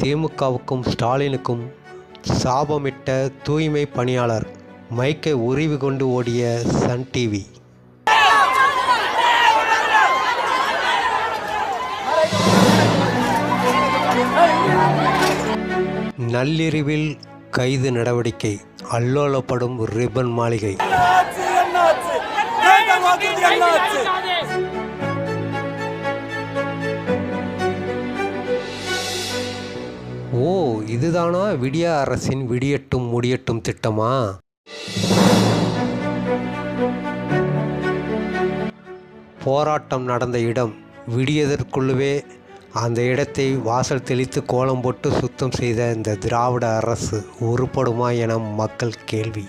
திமுகவுக்கும் ஸ்டாலினுக்கும் சாபமிட்ட தூய்மை பணியாளர் மைக்கை உருவி கொண்டு ஓடிய சன் டிவி. நள்ளிரவில் கைது நடவடிக்கை. அல்லோலப்படும் ரிப்பன் மாளிகை. ஓ இதுதானா? விடிய அரசின் விடியட்டும் முடியட்டும் திட்டமா? போராட்டம் நடந்த இடம் விடியதற்குள்ளவே அந்த இடத்தை வாசல் தெளித்து கோலம் போட்டு சுத்தம் செய்த இந்த திராவிட அரசு உருப்படுமா என மக்கள் கேள்வி.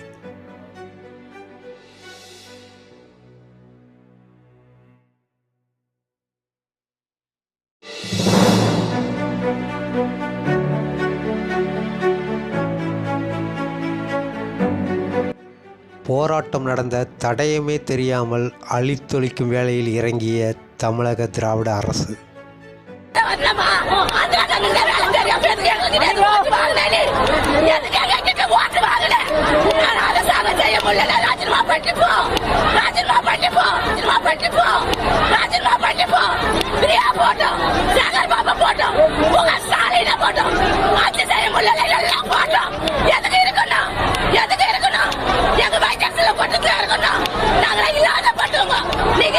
போராட்டம் நடந்த தடயமே தெரியாமல் அழித்தொழிக்கும் வேலையில் இறங்கிய தமிழக திராவிட அரசு. தெரியாம இல்லாத பட்டுவோங்க. நீங்க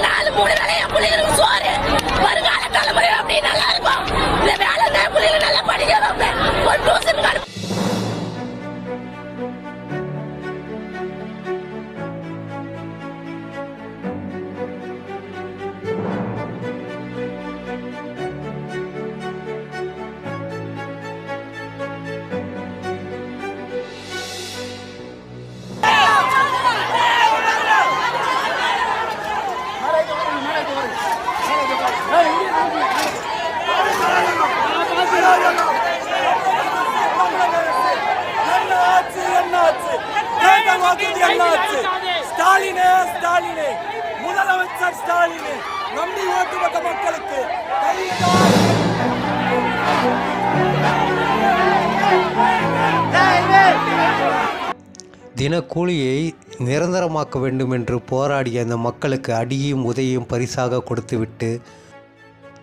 நாலு மூணு வேலையை பிள்ளைங்களுக்கு தேர்தல் எல்லாச்சு ஸ்டாலினே ஸ்டாலினே. முதலமைச்சர் ஸ்டாலினே. நம்பி ஓட்டு மக்களுக்கு தினக்கூலியை நிரந்தரமாக்க வேண்டும் என்று போராடிய அந்த மக்களுக்கு அடியும் உதையும் பரிசாக கொடுத்துவிட்டு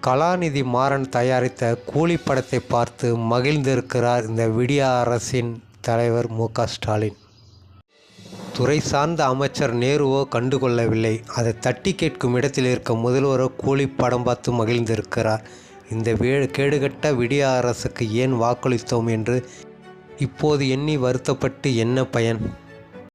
கலாநிதி மாறன் தயாரித்த கூலி படத்தை பார்த்து மகிழ்ந்திருக்கிறார் இந்த விடிய அரசின் தலைவர் மு ஸ்டாலின். துறை சார்ந்த அமைச்சர் நேருவோ கண்டுகொள்ளவில்லை. அதை தட்டி கேட்கும் இடத்தில் இருக்க முதல்வரோ கூலி படம் பார்த்து மகிழ்ந்திருக்கிறார். இந்த வே கேடுகட்ட விடிய அரசுக்கு ஏன் வாக்களித்தோம் என்று இப்போது எண்ணி வருத்தப்பட்டு என்ன பயன்?